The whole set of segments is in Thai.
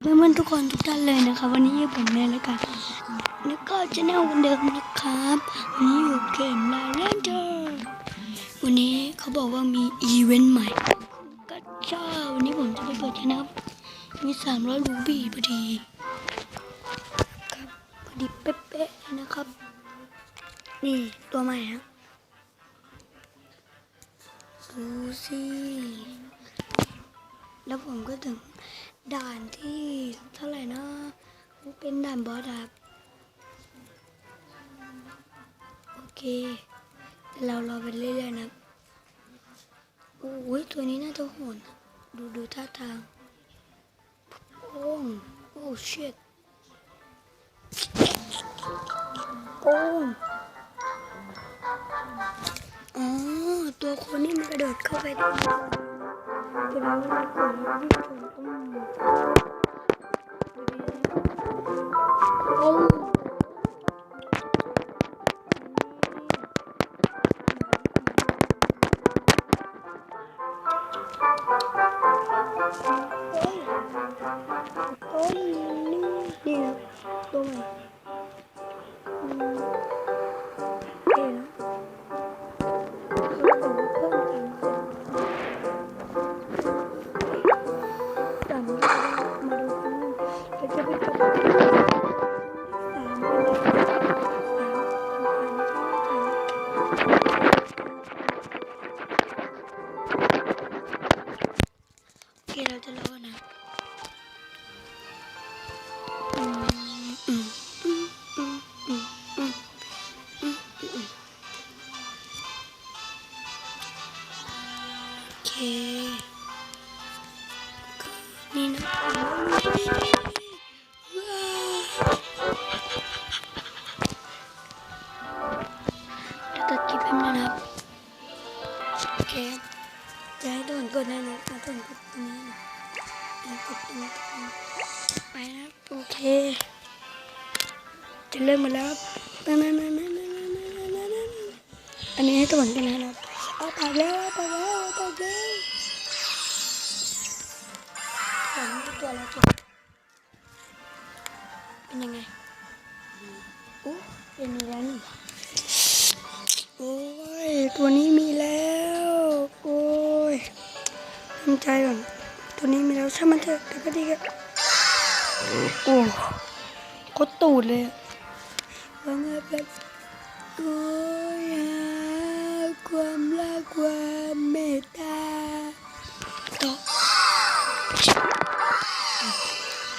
เพื่อนๆทุกคนทุกท่านเลยนะคะวันนี้อยู่ผมในรายการแล้วก็ชแนลวันเดิมนะครับวันนี้อยู่เกมลาเรนเจอร์วันนี้เขาบอกว่ามีอีเวนต์ใหม่ก็ชอบวันนี้ผมจะไปเปิดกันนะครับมีสามร้อยรูบี้พอดีครับพอดีเป๊ะๆนะครับ นี่ตัวใหม่นะดูสิแล้วผมก็ถึง ด่านที่เท่าไหร่นะมันเป็นด่านบอสครับ โอเค เรารอไปเรื่อยๆนะโอ้ยตัวนี้น่าจะโหดดูดูท่าทาง โอ้งโอ้เชิดโอ้งอ๋อ ตัวคนนี้มันกระโดดเข้าไปได้แสดงว่ามันกดแล้ว Allah. จะเริ่มมาแล้วนั่นนั่นนั่นนั่นนั่นนั่นนั่อันนี้ให้ตัวเหมืนกันนะครับเอาตากแล้วตากแล้วตากแล้วหลังตัวแล้วจบเป็นยังไงอู้ยังมีแล้วนี่โอ้ยตัวนี้มีแล้ว โอ้ยทำใจก่อนตัวนี้มีแล้วใช่มันเถอะแต่ก็ดีกันโอ้โคตรตูดเลย อะว่าไงแบบโอ้ยหาความรักความเมตตาต่อ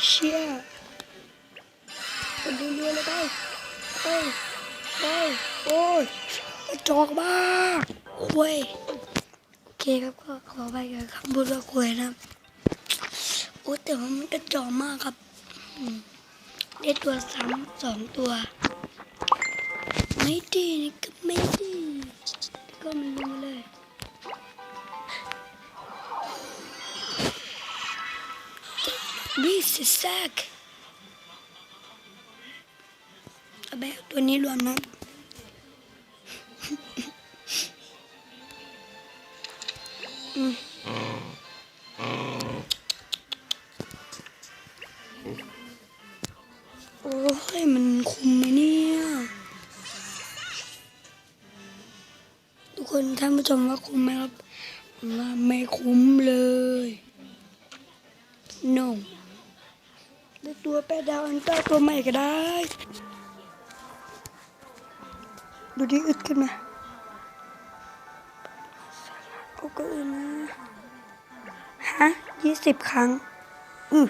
เชี่ยไปดูเรือเลยไปไปไปโอ้ยกระจอกมากคุยโอเคครับก็ขอไปกับคำพูดว่าคุยนะโอ้แต่ว่ามันกระจอกมากครับได้ตัวซ้ำสองตัว ไม่ดีนี่ก็ไม่ดีก็มันลงมาเลยบีสิแซกเอาแบบตัวนี้รวมนะอืม ชมว่าคุ้มไหมครับผมว่าไม่คุ้มเลย no ได้ตัวแปดดาวอันต้าตัวใหม่ก็ได้ ดูดิอึดขึ้นมาโอ้ก็อึดนะฮะยี่สิบครั้ง อือ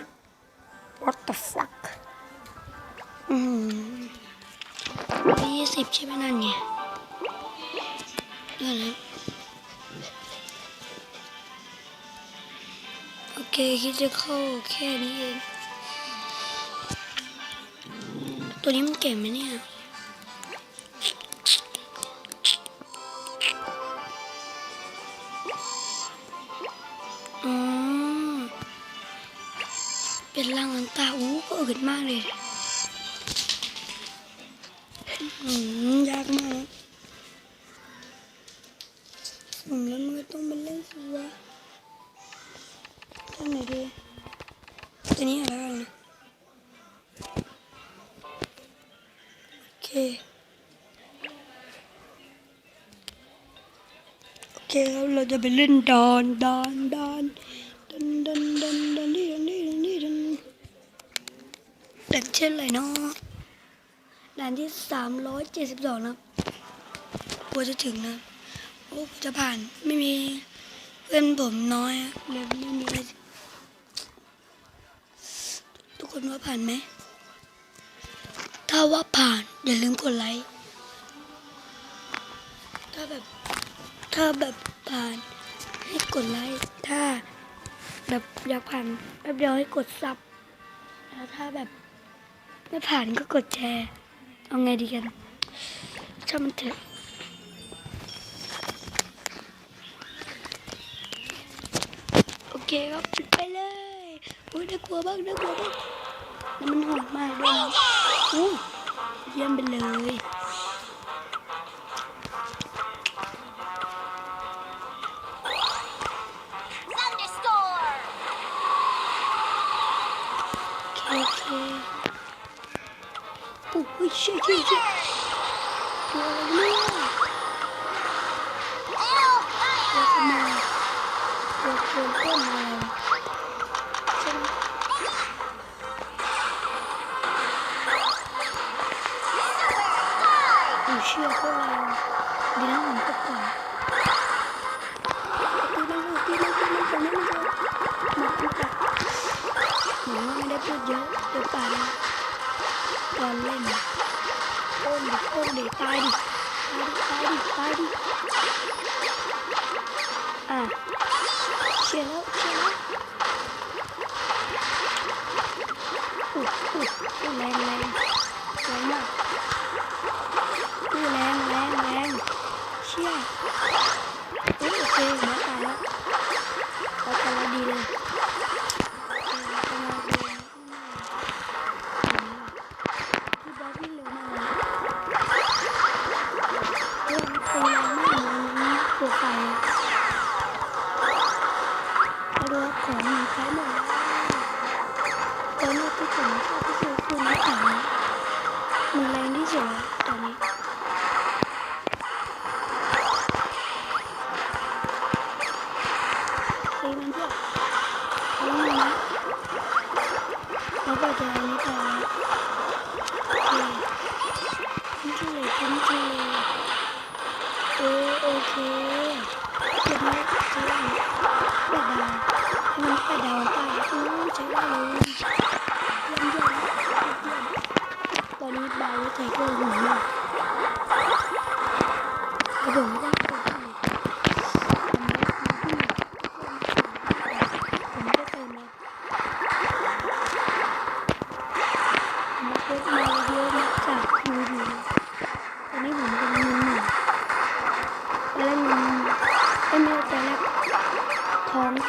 what the fuck อืมยี่สิบใช่ไหมนั่นไงเดี๋ยวนะ คคิดจะเข้าแค่นี้เอง ตัวนี้มันเก่งไหมเนี่ยอืมเป็นรังอันตาอู้ก็อึดมากเลย เค โอเคครับเราจะไปเล่นดอนดอนดอนดอนดอนดอนดอนนี่ดอนนี่ดอนนี่ดอนดันเช่นไรเนาะด่านที่สามร้อยเจ็ดสิบสองนะกลัวจะถึงนะโอ้จะผ่านไม่มีเพื่อนผมน้อยเลยไม่มีทุกคนว่าผ่านไหม ถ้าว่าผ่านอย่าลืมกดไลค์ ถ้าแบบ ถ้าแบบผ่านให้กดไลค์ ถ้าแบบอยากผ่านแป๊บเดียวให้กดซับ แล้วถ้าแบบไม่ผ่านก็กดแชร์ เอาไงดีกันช่างมันเถอะโอเคครับไปเลย โอ้ยน่ากลัวบ้างน่ากลัวบ้างแล้วมันโหดมากด้วย อ้เยี่ยมไปเลย Thunderstorm! โอเคโอ้ยเชี่ยเชี่ยเชี่ยตัวอะไรเนี่ยตัวขโมยตัวโกงต้นอ ตายดิ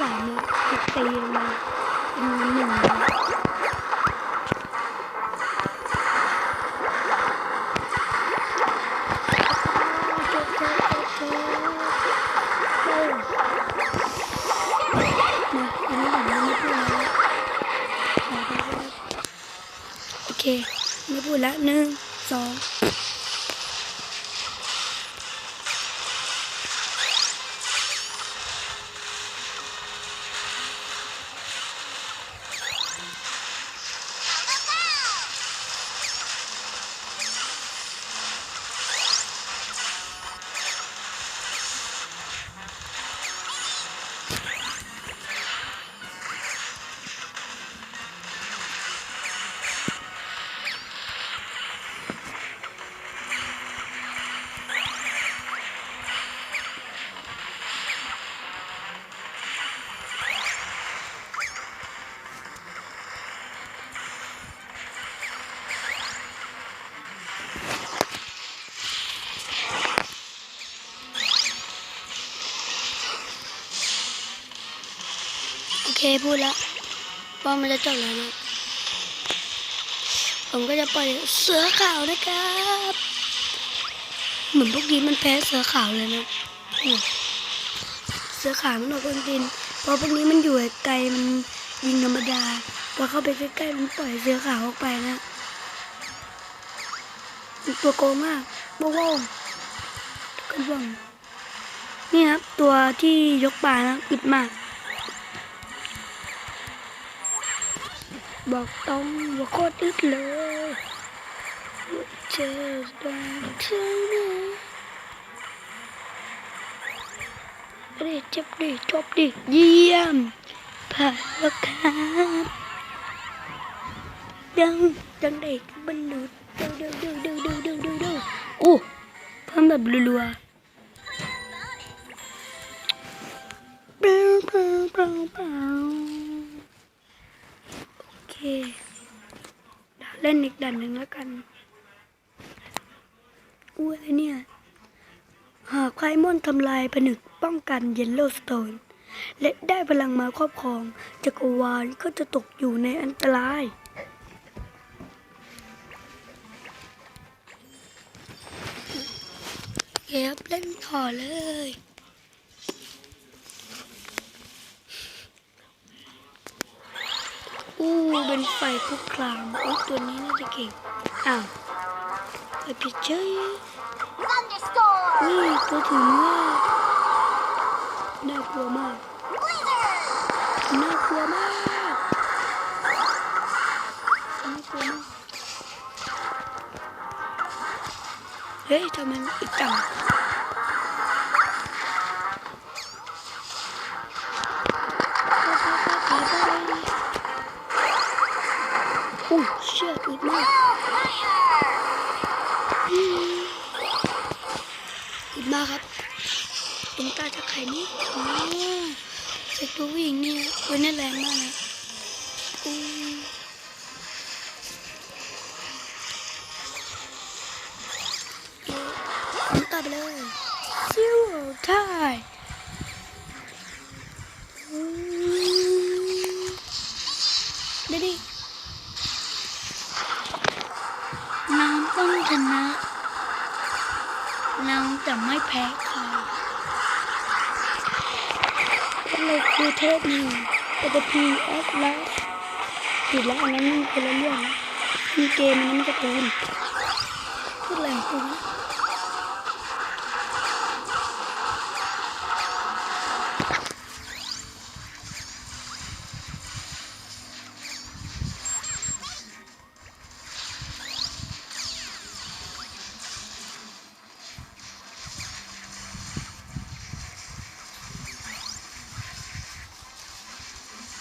สามเนี่ยถูกตีมาเป็นหนึ่งเลยโอเค ไม่พูดละหนึ่งสอง เคพูดละว่ามันจะจบแล้วนะผมก็จะปล่อยเสือขาวนะครับเหมือนพวกนี้มันแพ้เสือขาวเลยนะเสือขาวมันออกคนดินเพราะพวกนี้มันอยู่ไกลมันยิงธรรมดาพอเข้าไปใกล้ๆมันปล่อยเสือขาวออกไปนะตัวโกงมากว้าวว้าวกันบ้างนี่ครับตัวที่ยกปลานะอึดมาก บอกตรงว่าโคตรอึดเลยเจอได้เธอไหมดิเจ็บดิจบดิเยี่ยมผ่านแล้วครับดังดังเด็กบรรลุดูดูดูดูดูดูดูดูโอ้เพิ่มแบบรัวๆเปล่าเปล่าเปล่า เล่าโอเคเล่นอีกด่านหนึ่งแล้วกันอู้อะไรเนี่ย หากไคมอนทำลายผนึกป้องกันเยลโลสโตน และได้พลังมาครอบครอง จักรวาลก็จะตกอยู่ในอันตรายเก็บเล่นต่อเลย อู้เป็ นไฟคุกคลามโอ้ตัวนี้น่าจะเก่ง อ้าวไปผิดเฉย Thunderstorm. อุ้ยตัวถือเมื่อน่ากลัวมาก Blizzard. น่ากลัวมากน่ากลัวมากเฮ้ยทำไมมันอีกจัง ตัวผู้หญิงนี่นะโอ้ยนี่แรงมากนะอุ้ยตัดไปเลยซิวไทยดีดิน้ำต้องชนะเราจะไม่แพ้ใคร เราคือเทพนิวปกติแอดแล้วผิดแล้วอันนั้นมันคนละเรื่องนะมีเกมมันนั้นมันจะตูนพูดอะไรของคุ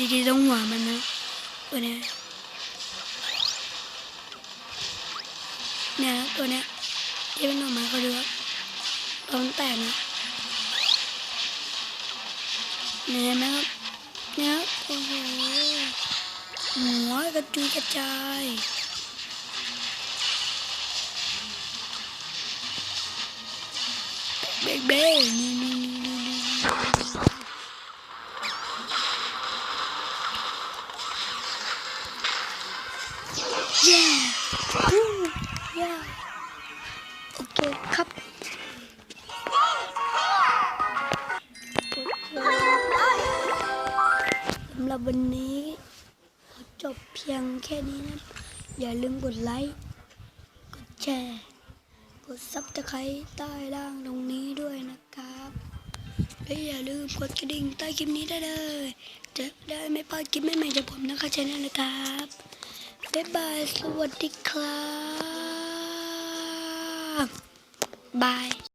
ดีๆตรงหัวมันนะตัวเนี้ยเนี่ยนะตัวเนี้ยที่เป็นออกมาเขาดูครับตอนแตกนะเนี่ยเห็นไหมครับเนี่ยโอ้โหหัวกระจุยกระจายเบ๊กเบ๊กนี่นี่นี่นี่ รับวันนี้ขอจบเพียงแค่นี้นะ อย่าลืมกดไลค์ กดแชร์ กดซับสไครต์ใต้ล่างตรงนี้ด้วยนะครับและอย่าลืมกดกระดิ่งใต้คลิปนี้ได้เลย จะได้ไม่พลาดคลิปใหม่ๆจากผมนะคะชแนลนะครับ บ๊ายบาย สวัสดีครับ บาย